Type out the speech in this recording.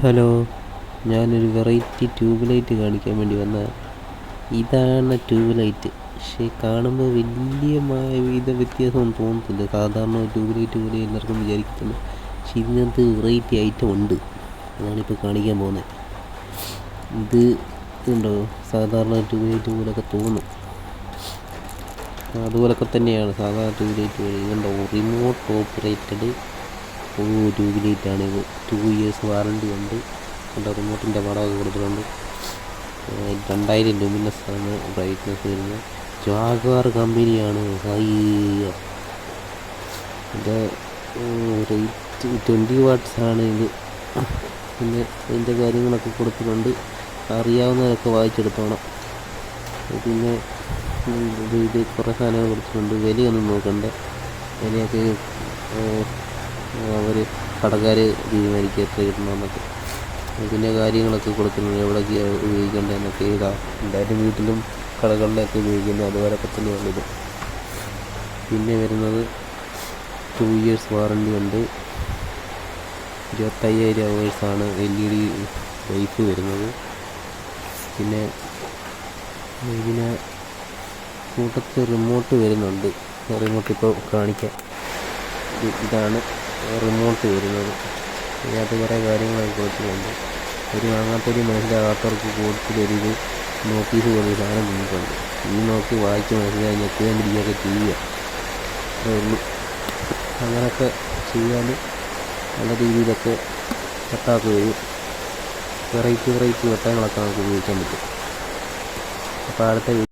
Hello ഞാനൊരു variety tube light കാണിക്കാൻ വേണ്ടി വന്ന ഇതാണ് ട്യൂബ് ലൈറ്റ് പക്ഷേ കാണുമ്പോൾ വലിയ വിധ വ്യത്യാസമൊന്നും തോന്നത്തില്ല. സാധാരണ ട്യൂബ് ലൈറ്റ് പോലെ എല്ലാവർക്കും വിചാരിക്കത്തില്ല പക്ഷെ ഇതിനകത്ത് വെറൈറ്റി ഐറ്റം ഉണ്ട്. അതാണിപ്പോൾ കാണിക്കാൻ പോകുന്നത്. ഇത് ഉണ്ടോ സാധാരണ ട്യൂബ് ലൈറ്റ് പോലൊക്കെ തോന്നും. അതുപോലൊക്കെ തന്നെയാണ് സാധാരണ ട്യൂബ് ലൈറ്റ് പോലെ ഇതുണ്ടോ റിമോട്ട് ഓപ്പറേറ്റഡ് ഒരു ട്യൂബ് ലൈറ്റാണ് ഇത്. ടു ഇയേഴ്സ് വാറണ്ടി ഉണ്ട്. എന്റെ റിമോട്ടിന്റെ പടമൊക്കെ കൊടുത്തിട്ടുണ്ട്. രണ്ടായിരം ലുമിനസ് ആണ് ബ്രൈറ്റ്നസ് വരുന്നത് ജാഗ്വാർ കമ്പനിയാണ് ഇത് റേറ്റ് ട്വന്റി ആണ് ഇത്. പിന്നെ അതിന്റെ കാര്യങ്ങളൊക്കെ കൊടുത്തിട്ടുണ്ട്. അറിയാവുന്നതൊക്കെ വായിച്ചെടുത്തോണം. പിന്നെ ഇത് കുറേ സാധനങ്ങൾ കൊടുത്തിട്ടുണ്ട്. വിലയൊന്നും നോക്കണ്ട. വിലയൊക്കെ അവർ കടക്കാർ തീരുമാനിക്കുക എത്ര കിട്ടണമെന്നൊക്കെ പിന്നെ കാര്യങ്ങളൊക്കെ കൊടുത്തിട്ടുണ്ട്. ഉപയോഗിക്കേണ്ടത് ഉപയോഗിക്കേണ്ടതെന്നൊക്കെ ഇതാ. എല്ലാവരും വീട്ടിലും കടകളിലൊക്കെ ഉപയോഗിക്കുന്നത് അതുപോലൊക്കെ തന്നെയാണ് ഇത്. പിന്നെ വരുന്നത് ടു ഇയേഴ്സ് വാറണ്ടി ഉണ്ട്. ഇരുപത്തയ്യായിരം അവേഴ്സാണ് എൽ ഇ ഡി ലൈഫ് വരുന്നത്. പിന്നെ ഇതിന് കൂട്ടത്തിൽ റിമോട്ട് വരുന്നുണ്ട്. റിമോട്ട് ഇപ്പോൾ കാണിക്കാം. ഇതാണ്. റിമോട്ട് വരുന്നത്. ഇതിനകത്ത് കുറേ കാര്യങ്ങളൊക്കെ കൊടുത്തിട്ടുണ്ട്. ഒരു വാങ്ങാത്തൊരു മനസ്സിലാകാത്തവർക്ക് കൂടുതലൊരിത് നോട്ടീസ് പോലെ ഒരു സാധനം തന്നിട്ടുണ്ട്. ഈ നോക്കി വായിച്ച് മനസ്സിലായി ഞെക്കുകയും പിടിക്കുകയൊക്കെ ചെയ്യുക. അത്രേ ഉള്ളൂ. അങ്ങനെയൊക്കെ ചെയ്യാൻ നല്ല രീതിയിലൊക്കെ കട്ടാക്കുകയും വെറൈറ്റി വെറൈറ്റി വെട്ടങ്ങളൊക്കെ നമുക്ക് ഉപയോഗിക്കാൻ പറ്റും. അപ്പോൾ അടുത്ത